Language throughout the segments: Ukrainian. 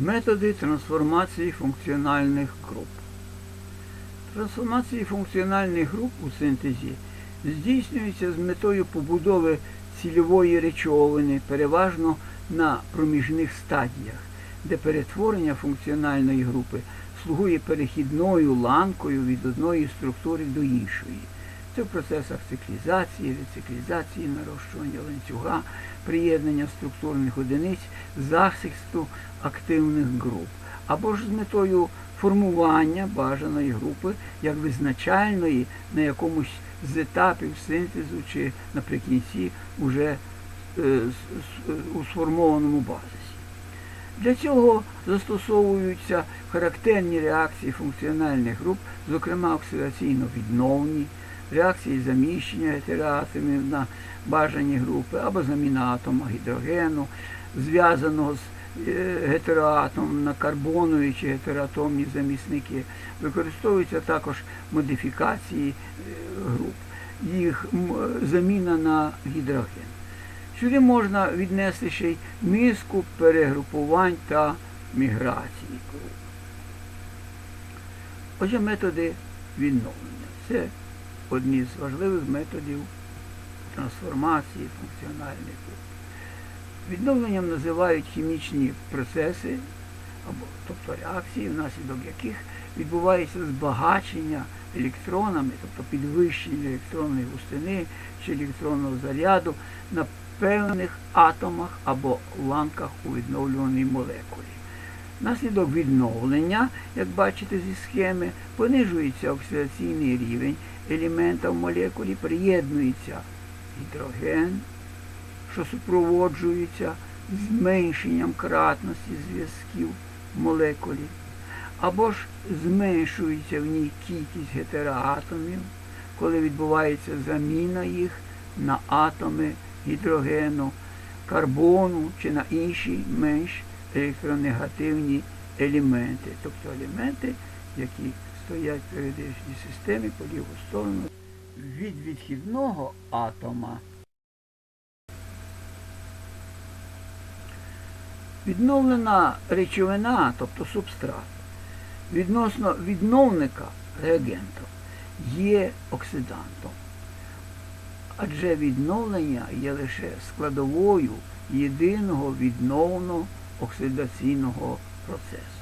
Методи трансформації функціональних груп. Трансформації функціональних груп у синтезі здійснюються з метою побудови цільової речовини, переважно на проміжних стадіях, де перетворення функціональної групи слугує перехідною ланкою від одної структури до іншої. Це в процесах циклізації, рециклізації, нарощування ланцюга, приєднання структурних одиниць, захисту активних груп, або ж з метою формування бажаної групи як визначальної на якомусь з етапів синтезу чи наприкінці уже е, у сформованому базисі. Для цього застосовуються характерні реакції функціональних груп, зокрема оксидаційно-відновні, реакції заміщення гетероатомів на бажані групи або заміна атома гідрогену, зв'язаного з е, гетероатомом на карбонові чи гетероатомні замісники. Використовуються також модифікації е, груп, їх заміна на гідроген. Сюди можна віднести ще й низку перегрупувань та міграції. Отже, методи відновлення. Це одні з важливих методів трансформації функціональних. Відновленням називають хімічні процеси, або, тобто реакції, внаслідок яких відбувається збагачення електронами, тобто підвищення електронної густини чи електронного заряду на певних атомах або ланках у відновлюваній молекулі. Внаслідок відновлення, як бачите зі схеми, понижується оксидаційний рівень елемента молекулі, приєднується гідроген, що супроводжується зменшенням кратності зв'язків молекулі, або ж зменшується в ній кількість гетероатомів, коли відбувається заміна їх на атоми гідрогену, карбону чи на інші менш електронегативні елементи, тобто елементи, які стоять в періодичній системі по ліву сторону від відхідного атома. Відновлена речовина, тобто субстрат, відносно відновника реагенту є оксидантом. Адже відновлення є лише складовою єдиного відновно-оксидаційного процесу.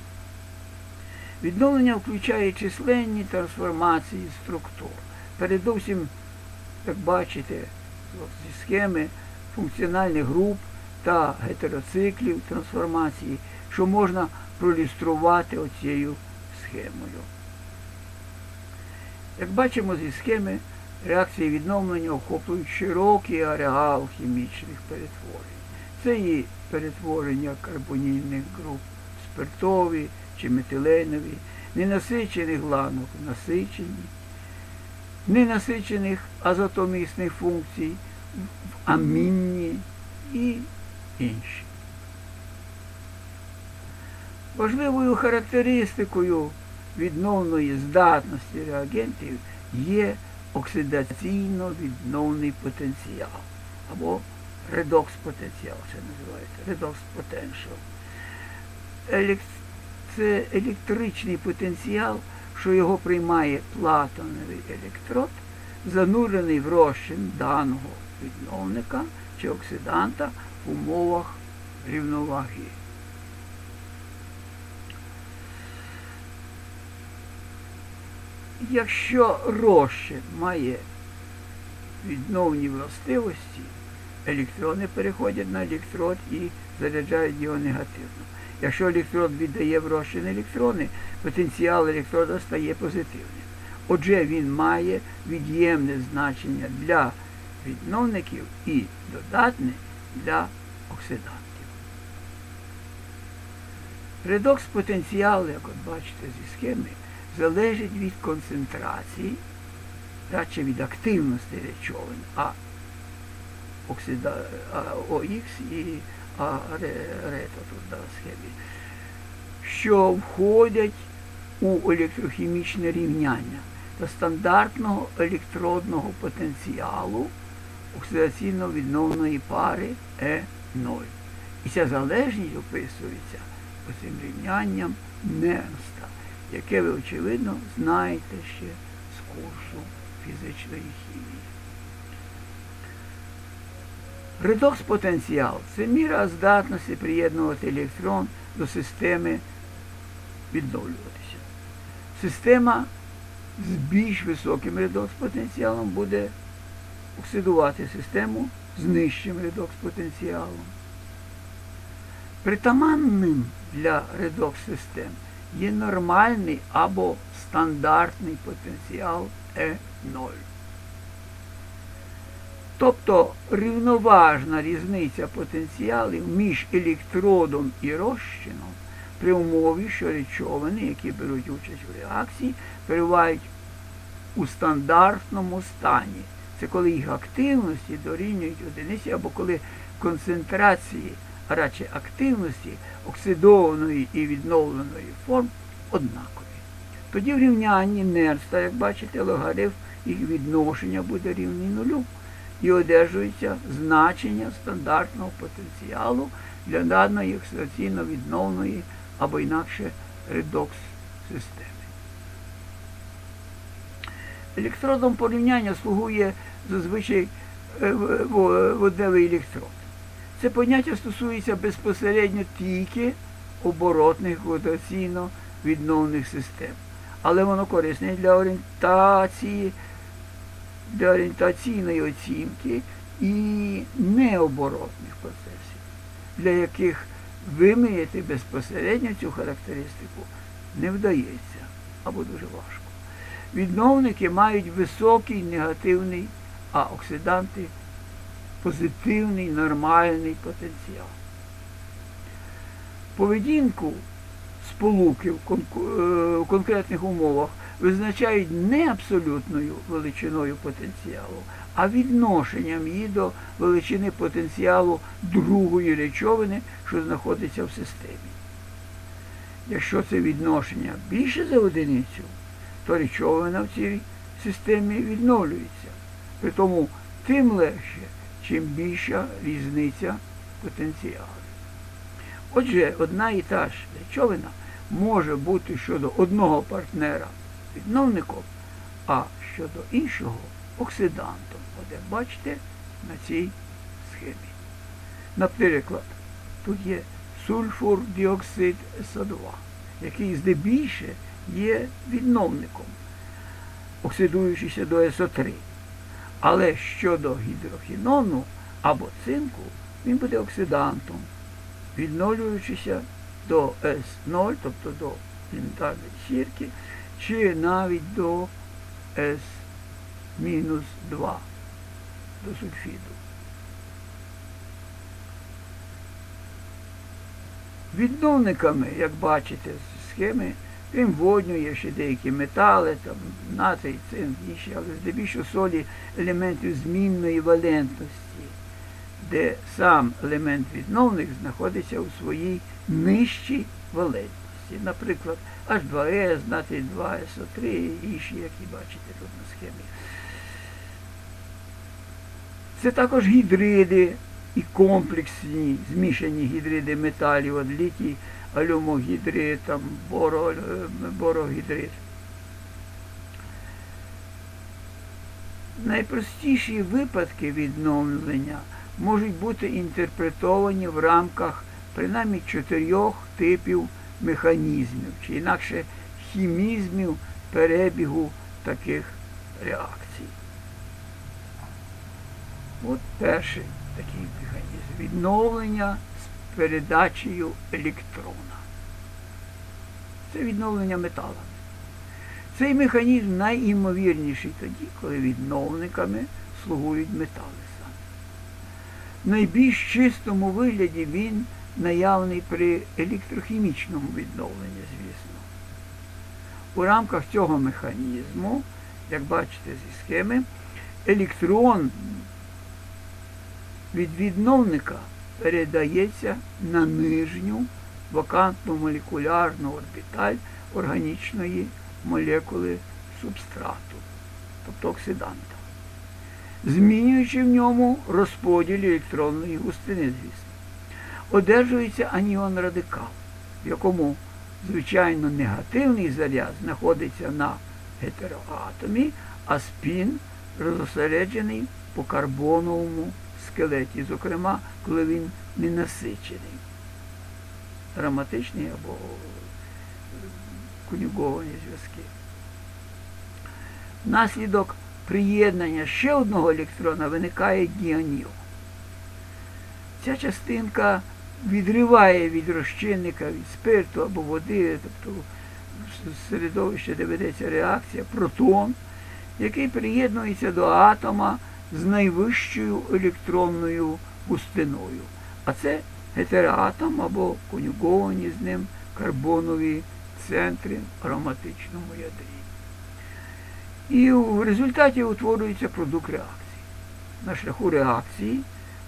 Відновлення включає численні трансформації структур. Передовсім, як бачите, зі схеми функціональних груп та гетероциклів трансформації, що можна пролюструвати оцією схемою. Як бачимо зі схеми, реакції відновлення охоплюють широкий ареал хімічних перетворень. Це і перетворення карбонільних груп, спиртові чи метиленові, ненасичених ланок насичені, ненасичених азотомісних функцій в амінні і інші. Важливою характеристикою відновної здатності реагентів є оксидаційно-відновний потенціал або редокс потенціал, це називається, редокс potential. Елек- Це електричний потенціал, що його приймає платоновий електрод, занурений в розчин даного відновника чи оксиданта в умовах рівноваги. Якщо розчин має відновні властивості, електрони переходять на електрод і заряджають його негативно. Якщо електрод віддає в електрони, потенціал електрода стає позитивним. Отже, він має від'ємне значення для відновників і додатне для оксидантів. Редокс потенціалу, як от бачите зі схеми, залежить від концентрації, радше від активності речовин, а оксида, ОХ і а, ре- рето тут на схемі, що входять у електрохімічне рівняння та стандартного електродного потенціалу оксидаційно-відновної пари Е0. І ця залежність описується оцим рівнянням Нернста, яке ви, очевидно, знаєте ще з курсу фізичної хімії. Редокс потенціал це міра здатності приєднувати електрон до системи відновлюватися. Система з більш високим редокс потенціалом буде оксидувати систему з нижчим редокс потенціалом. Притаманним для редокс систем є нормальний або стандартний потенціал Е0. Тобто рівноважна різниця потенціалів між електродом і розчином при умові, що речовини, які беруть участь в реакції, перебувають у стандартному стані. Це коли їх активності дорівнюють одиниці, або коли концентрації, а радше активності оксидованої і відновленої форм однакові. Тоді в рівнянні Нерста, як бачите, логарифм їх відношення буде рівний нулю і одержується значення стандартного потенціалу для даної оксидаційно відновної або інакше редокс системи. Електродом порівняння слугує зазвичай е, водневий електрод. Це поняття стосується безпосередньо тільки оборотних гравітаційно відновних систем. Але воно корисне для орієнтації, для орієнтаційної оцінки і необоротних процесів, для яких виміряти безпосередньо цю характеристику не вдається або дуже важко. Відновники мають високий негативний, а оксиданти позитивний, нормальний потенціал. Поведінку сполуки в конкретних умовах визначають не абсолютною величиною потенціалу, а відношенням її до величини потенціалу другої речовини, що знаходиться в системі. Якщо це відношення більше за одиницю, то речовина в цій системі відновлюється. При тому тим легше, чим більша різниця потенціалів. Отже, одна і та ж речовина може бути щодо одного партнера відновником, а щодо іншого оксидантом. Як бачите на цій схемі. Наприклад, тут є сульфур діоксид СО2, який здебільше є відновником, оксидуючися до СО3. Але щодо гідрохінону або цинку, він буде оксидантом, відновлюючися до С0, тобто до елементарної сірки, чи навіть до С-2, до сульфіду. Відновниками, як бачите з схеми, він воднює ще деякі метали, там, натрій, цинк, інші, але здебільшого солі елементів змінної валентності, де сам елемент відновник знаходиться у своїй нижчій валентності. Наприклад, H2S, натрій 2 SO3 і інші, які бачите тут на схемі. Це також гідриди і комплексні змішані гідриди металів, от літій, алюмогідрид, там, боро, борогідрид. Найпростіші випадки відновлення можуть бути інтерпретовані в рамках принаймні чотирьох типів механізмів, чи інакше хімізмів перебігу таких реакцій. От перший такий механізм відновлення з передачею електрона. Це відновлення металами. Цей механізм найімовірніший тоді, коли відновниками слугують метали саме. В найбільш чистому вигляді він наявний при електрохімічному відновленні, звісно. У рамках цього механізму, як бачите зі схеми, електрон від відновника передається на нижню вакантну молекулярну орбіталь органічної молекули субстрату, тобто оксиданта, змінюючи в ньому розподіл електронної густини, звісно. Одержується аніон радикал, в якому, звичайно, негативний заряд знаходиться на гетероатомі, а спін розосереджений по карбоновому скелеті, зокрема, коли він не насичений. Ароматичний або конюговані зв'язки. Внаслідок приєднання ще одного електрона виникає діаніл. Ця частинка відриває від розчинника, від спирту або води, тобто середовище, де ведеться реакція, протон, який приєднується до атома з найвищою електронною густиною. А це гетероатом або конюговані з ним карбонові центри в ароматичному ядрі. І в результаті утворюється продукт реакції. На шляху реакції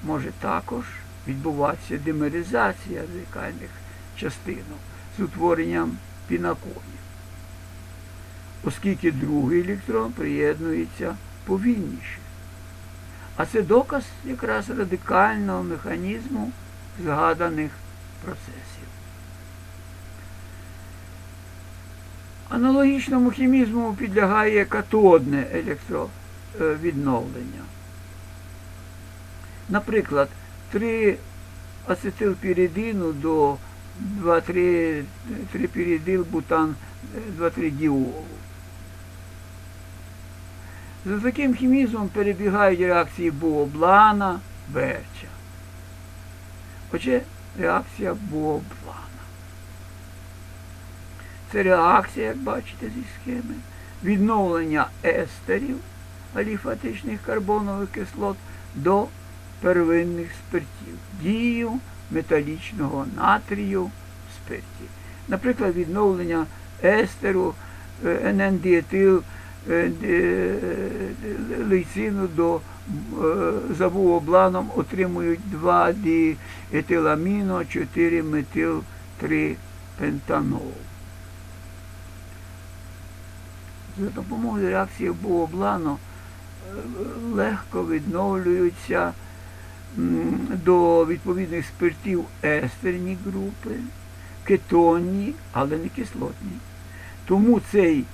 може також відбуватися димеризація зеркальних частинок з утворенням пінаконів, оскільки другий електрон приєднується повільніше. А це доказ якраз радикального механізму згаданих процесів. Аналогічному хімізму підлягає катодне електровідновлення. Наприклад, 3 ацетилпіридину до 2-3 трипіридил бутан 2-3 діолу. За таким хімізмом перебігають реакції Буоблана, Берча. Хоча реакція Буоблана. Це реакція, як бачите зі схеми, відновлення естерів аліфатичних карбонових кислот до первинних спиртів, дію металічного натрію в спирті. Наприклад, відновлення естеру е, НН-діетил е, лейцину до е, забуобланом отримують 2 діетиламіно, 4 метил 3 пентанол. За допомогою реакції буоблану легко відновлюються до відповідних спиртів естерні групи, кетонні, але не кислотні. Тому цей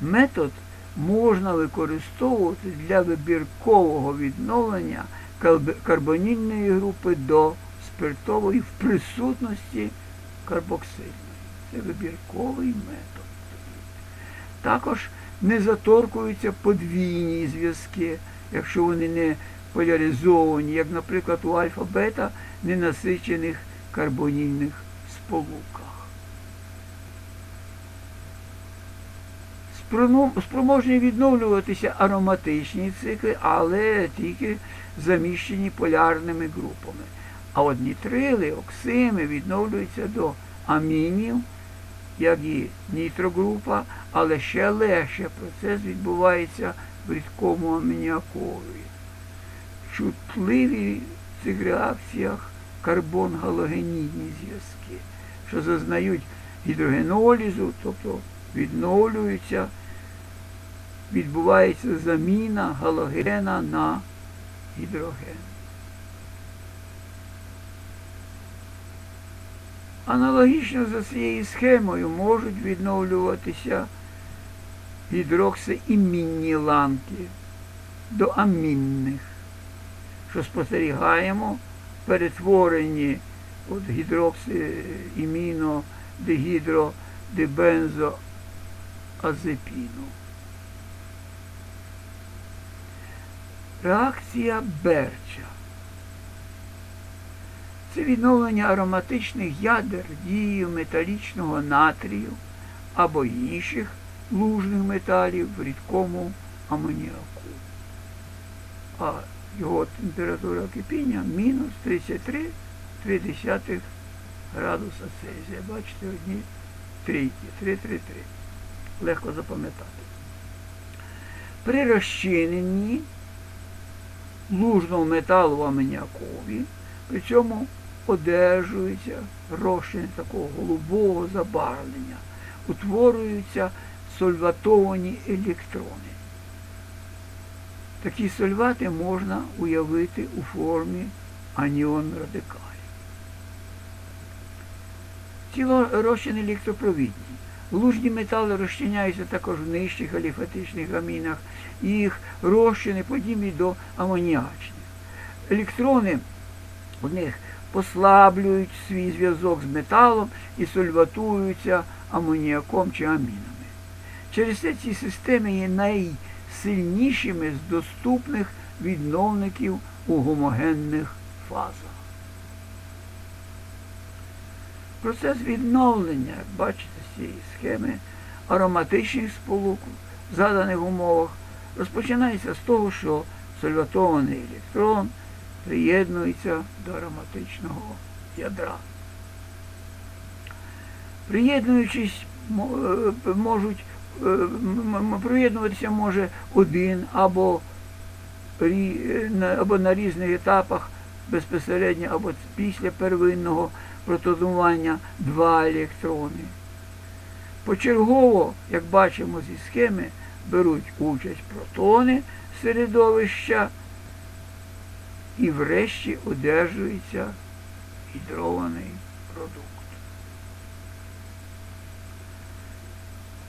метод можна використовувати для вибіркового відновлення карбонільної групи до спиртової в присутності карбоксильної. Це вибірковий метод. Також не заторкуються подвійні зв'язки, якщо вони не поляризовані, як, наприклад, у альфа-бета ненасичених карбонільних сполуках. Спроможні відновлюватися ароматичні цикли, але тільки заміщені полярними групами. А от нітрили, оксими відновлюються до амінів як і нітрогрупа, але ще легше процес відбувається в рідкому амініакові. Чутливі в цих реакціях карбон-галогенідні зв'язки, що зазнають гідрогенолізу, тобто відновлюються, відбувається заміна галогена на гідроген. Аналогічно за цією схемою можуть відновлюватися гідроксиімінні ланки до амінних, що спостерігаємо в перетворенні от гідроксиіміно дегідро дебензоазепіну. Реакція Берча. Це відновлення ароматичних ядер дією металічного натрію або інших лужних металів в рідкому амоніаку. Його температура кипіння мінус 33,3 градуса Цельсія. Бачите, одні трійки, 3,33. Легко запам'ятати. При розчиненні лужного металу в амоніакові, при цьому одержується розчин такого голубого забарвлення, утворюються сольватовані електрони. Такі сольвати можна уявити у формі аніон радикалів. Ці розчини електропровідні. Лужні метали розчиняються також в нижчих аліфатичних амінах, їх розчини подібні до амоніачних. Електрони в них послаблюють свій зв'язок з металом і сольватуються амоніаком чи амінами. Через це ці системи є найсильнішими з доступних відновників у гомогенних фазах. Процес відновлення, як бачите з цієї схеми, ароматичних сполук в заданих умовах розпочинається з того, що сольватований електрон приєднується до ароматичного ядра. Приєднуючись, е, можуть приєднуватися може один або, е, або на різних етапах безпосередньо або після первинного протонування два електрони. Почергово, як бачимо зі схеми, беруть участь протони середовища і врешті одержується гідрований продукт.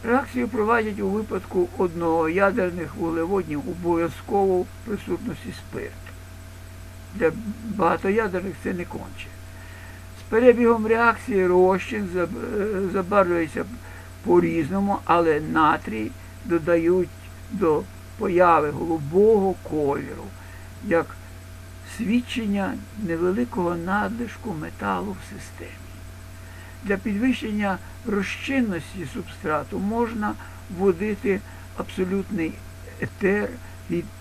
Реакцію проводять у випадку одноядерних вуглеводнів обов'язково в присутності спирту. Для багатоядерних це не конче. З перебігом реакції розчин е, забарвлюється по-різному, але натрій додають до появи голубого кольору, як свідчення невеликого надлишку металу в системі. Для підвищення розчинності субстрату можна вводити абсолютний етер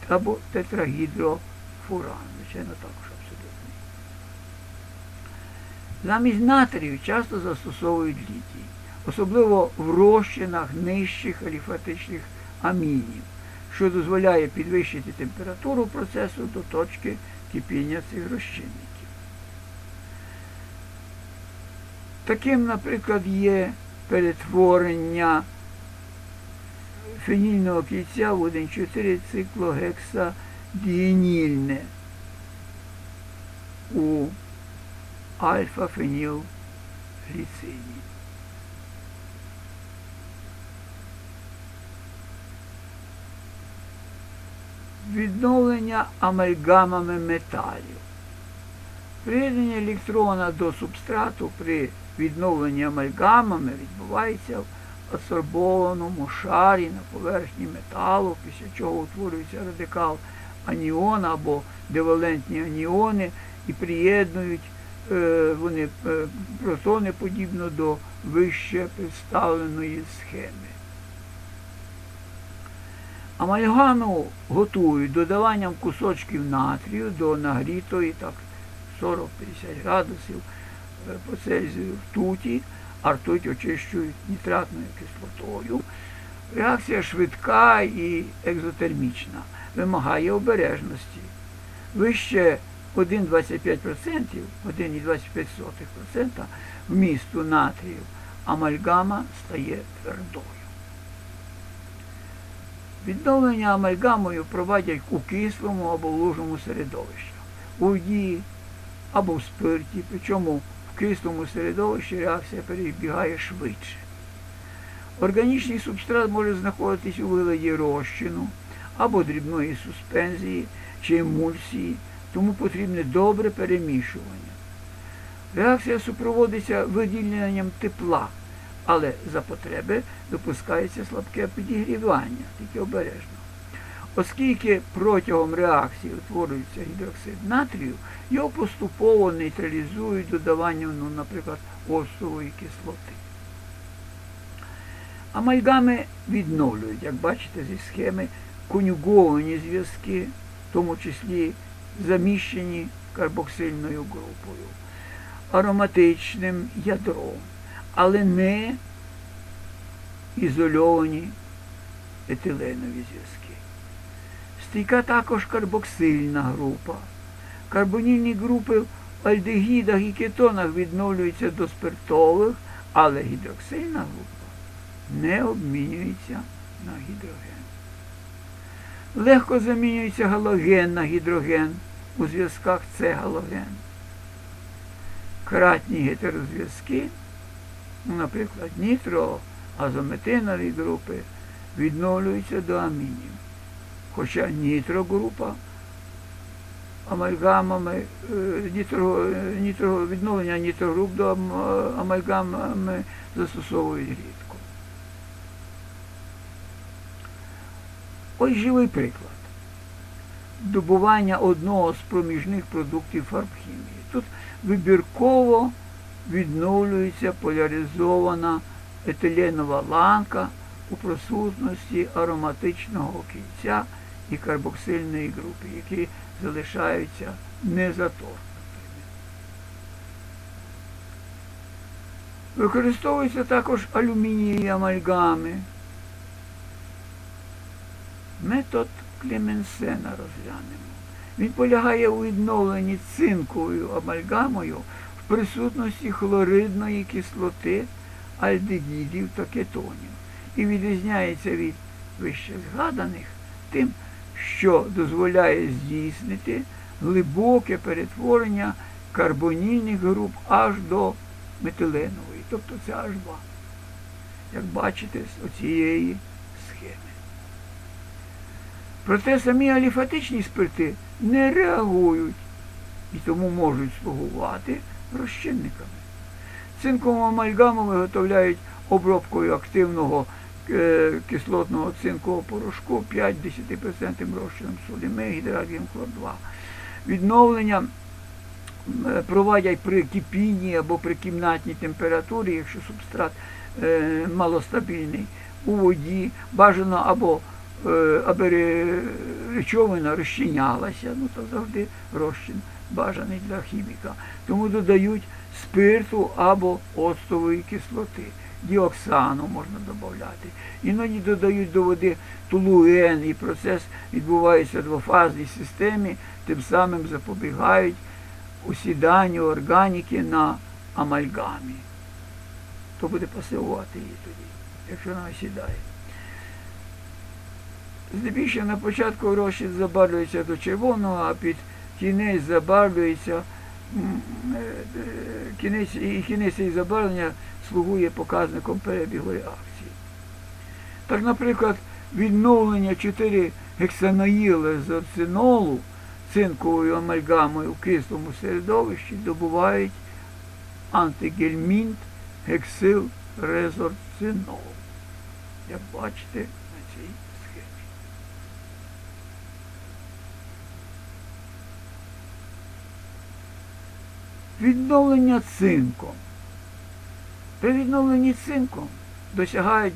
або тетрагідрофуран, звичайно, також абсолютний. Замість натрію часто застосовують літій, особливо в розчинах нижчих аліфатичних амінів, що дозволяє підвищити температуру процесу до точки кипіння цих розчинників. Таким, наприклад, є перетворення фенільного кільця в 1,4 циклогексадіенільне у альфа-фенілгліциді. Відновлення амальгамами металів. Приєднання електрона до субстрату при відновленні амальгамами відбувається в адсорбованому шарі на поверхні металу, після чого утворюється радикал аніона або девалентні аніони і приєднують е, вони е, протони подібно до вище представленої схеми. Амальгаму готують додаванням кусочків натрію до нагрітої так 40-50 градусів по Цельсію ртуті, а ртуть очищують нітратною кислотою. Реакція швидка і екзотермічна, вимагає обережності. Вище 1,25%, 1,25% вмісту натрію амальгама стає твердою. Відновлення амальгамою проводять у кислому або лужному середовищі, у воді або в спирті, причому в кислому середовищі реакція перебігає швидше. Органічний субстрат може знаходитись у вигляді розчину або дрібної суспензії чи емульсії, тому потрібне добре перемішування. Реакція супроводиться виділенням тепла, але за потреби допускається слабке підігрівання, тільки обережно. Оскільки протягом реакції утворюється гідроксид натрію, його поступово нейтралізують додаванням, ну, наприклад, оцтової кислоти. Амальгами відновлюють, як бачите зі схеми, конюговані зв'язки, в тому числі заміщені карбоксильною групою, ароматичним ядром, але не ізольовані етиленові зв'язки. Стійка також карбоксильна група. Карбонільні групи в альдегідах і кетонах відновлюються до спиртових, але гідроксильна група не обмінюється на гідроген. Легко замінюється галоген на гідроген у зв'язках С галоген. Кратні гетерозв'язки Ну, наприклад, нітроазометинові групи відновлюються до амінів. Хоча нітрогрупа амальгамами, е, нітро, е, нітро, відновлення нітрогруп до амальгамами застосовують рідко. Ось живий приклад. Добування одного з проміжних продуктів фарбхімії. Тут вибірково відновлюється поляризована етиленова ланка у присутності ароматичного кільця і карбоксильної групи, які залишаються незаторкнутими. Використовуються також алюмінієві амальгами. Метод Клеменсена розглянемо. Він полягає у відновленні цинковою амальгамою в присутності хлоридної кислоти, альдегідів та кетонів і відрізняється від вище згаданих тим, що дозволяє здійснити глибоке перетворення карбонільних груп аж до метиленової, тобто це H2, як бачите з оцієї схеми. Проте самі аліфатичні спирти не реагують і тому можуть слугувати розчинниками. Цинкову амальгаму виготовляють обробкою активного кислотного цинкового порошку 5-10% розчином солі М, гідрогін хлор-2. Відновлення е, проводять при кипінні або при кімнатній температурі, якщо субстрат е, малостабільний, у воді, бажано або е, аби речовина розчинялася, ну то завжди розчин бажаний для хіміка. Тому додають спирту або оцтової кислоти. Діоксану можна додати. Іноді додають до води тулуен, і процес відбувається в двофазній системі, тим самим запобігають усіданню органіки на амальгамі. То буде пасивувати її тоді, якщо вона осідає. Здебільшого на початку розчин забарвлюється до червоного, а під кінець забарвлюється е, е, кінець, і кінець її забарвлення слугує показником перебігу реакції. Так, наприклад, відновлення 4 гексаноїли з оцинолу цинковою амальгамою в кислому середовищі добувають антигельмінт гексил резорцинол. Як бачите на цій схемі. Відновлення цинком. При відновленні цинком досягають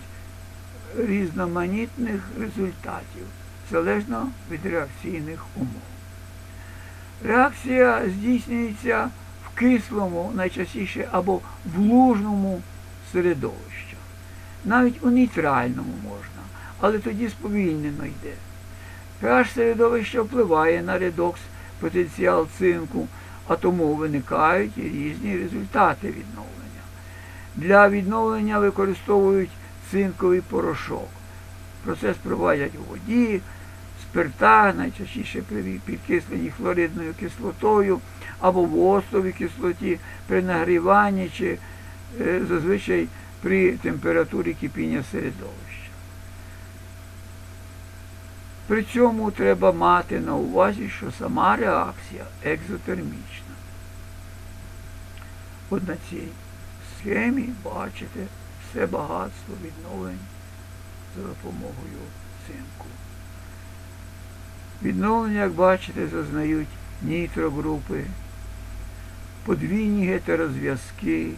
різноманітних результатів залежно від реакційних умов. Реакція здійснюється в кислому, найчастіше або в лужному середовищі. Навіть у нейтральному можна, але тоді сповільнено йде. pH середовище впливає на редокс потенціал цинку, а тому виникають і різні результати відновлення. Для відновлення використовують цинковий порошок. Процес проводять у воді, спиртах, найчастіше при підкисленні хлоридною кислотою або в оцтовій кислоті при нагріванні чи е, зазвичай при температурі кипіння середовища. При цьому треба мати на увазі, що сама реакція екзотермічна. От на цій схемі бачите все багатство відновлень за допомогою цинку. Відновлення, як бачите, зазнають нітрогрупи, подвійні гетерозв'язки.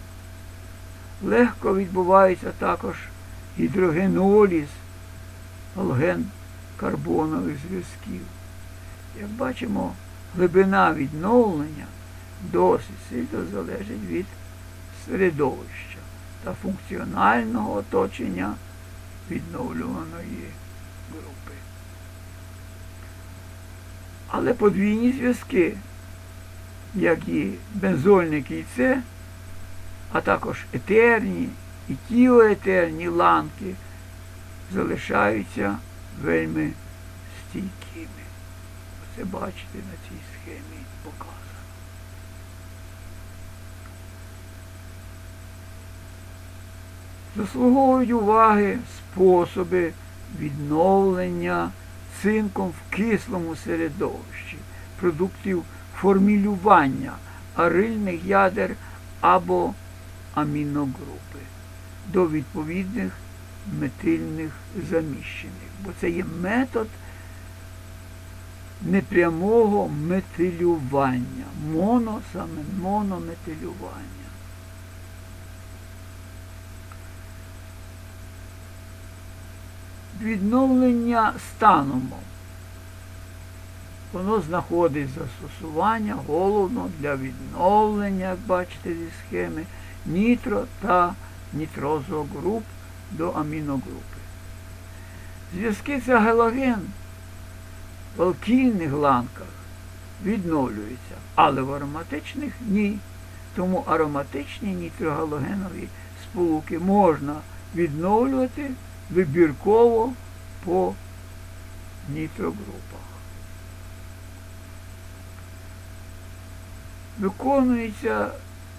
Легко відбувається також гідрогеноліз, алген карбонових зв'язків. Як бачимо, глибина відновлення досить сильно залежить від середовища та функціонального оточення відновлюваної групи. Але подвійні зв'язки, як і бензольне кільце, а також етерні і тіоетерні ланки, залишаються вельми стійкими. Це бачите на цій схемі показано. Заслуговують уваги способи відновлення цинком в кислому середовищі, продуктів формілювання арильних ядер або аміногрупи до відповідних метильних заміщених. Бо це є метод непрямого метилювання. Моно, саме монометилювання. Відновлення станом. Воно знаходить застосування головно для відновлення, як бачите зі схеми, нітро та нітрозогруп до аміногрупи. Зв'язки це галоген в алкільних ланках відновлюються, але в ароматичних ні. Тому ароматичні нітрогалогенові сполуки можна відновлювати вибірково по нітрогрупах. Виконується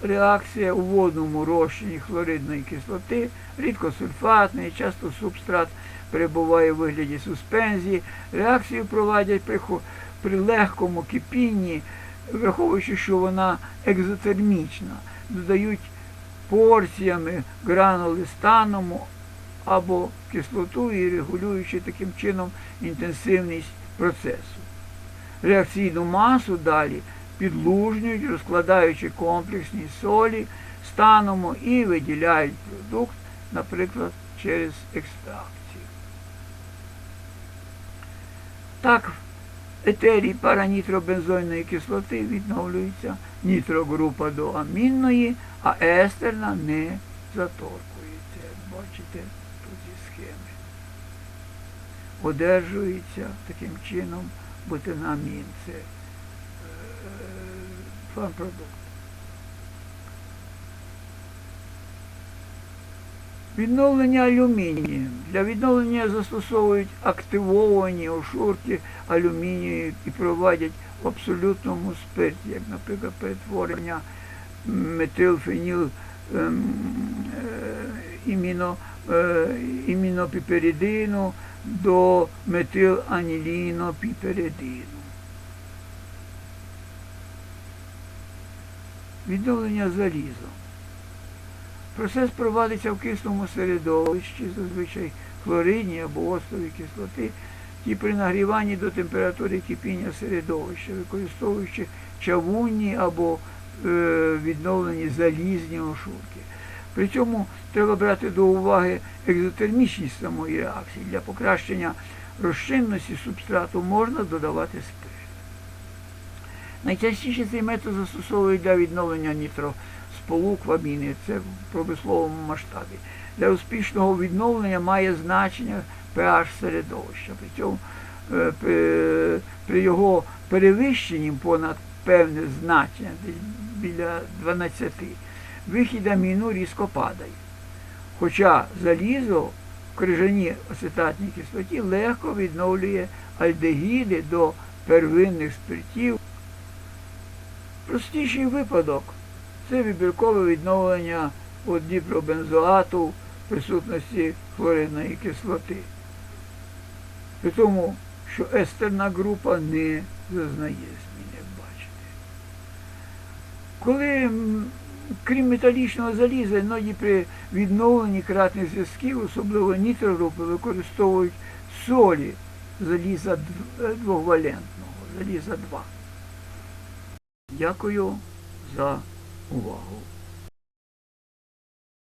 реакція у водному розчині хлоридної кислоти, рідкосульфатний, часто субстрат перебуває у вигляді суспензії. Реакцію проводять при, при легкому кипінні, враховуючи, що вона екзотермічна, додають порціями гранули станому або кислоту і регулюючи таким чином інтенсивність процесу. Реакційну масу далі підлужнюють, розкладаючи комплексні солі станому і виділяють продукт, наприклад, через екстракцію. Так, в етері паранітробензойної кислоти відновлюється нітрогрупа до амінної, а естерна не заторкується. Бачите. Одержується таким чином бутинамін. Це е, фанпродукт. Відновлення алюмінію. Для відновлення застосовують активовані ошурки алюмінію і проводять в абсолютному спирті, як, наприклад, перетворення метилфеніл ем, до метиланілінопіперидину. Відновлення залізу. Процес проводиться в кислому середовищі, зазвичай хлоридні або оцтові кислоти, і при нагріванні до температури кипіння середовища, використовуючи чавунні або е, відновлені залізні ошурки. При цьому треба брати до уваги екзотермічність самої реакції. Для покращення розчинності субстрату можна додавати спирт. Найчастіше цей метод застосовують для відновлення нітросполук в аміни, це в промисловому масштабі. Для успішного відновлення має значення pH середовища. При цьому е, при, його перевищенні понад певне значення, біля 12, вихід аміну різко падає. Хоча залізо в крижаній ацетатній кислоті легко відновлює альдегіди до первинних спиртів. Простіший випадок це вибіркове відновлення от діпробензоату в присутності хлоридної кислоти. При тому, що естерна група не зазнає змін, як бачите. Коли, крім металічного заліза, іноді при відновленні кратних зв'язків, особливо нітрогрупи, використовують солі заліза е, двовалентного, заліза 2. Дякую за увагу.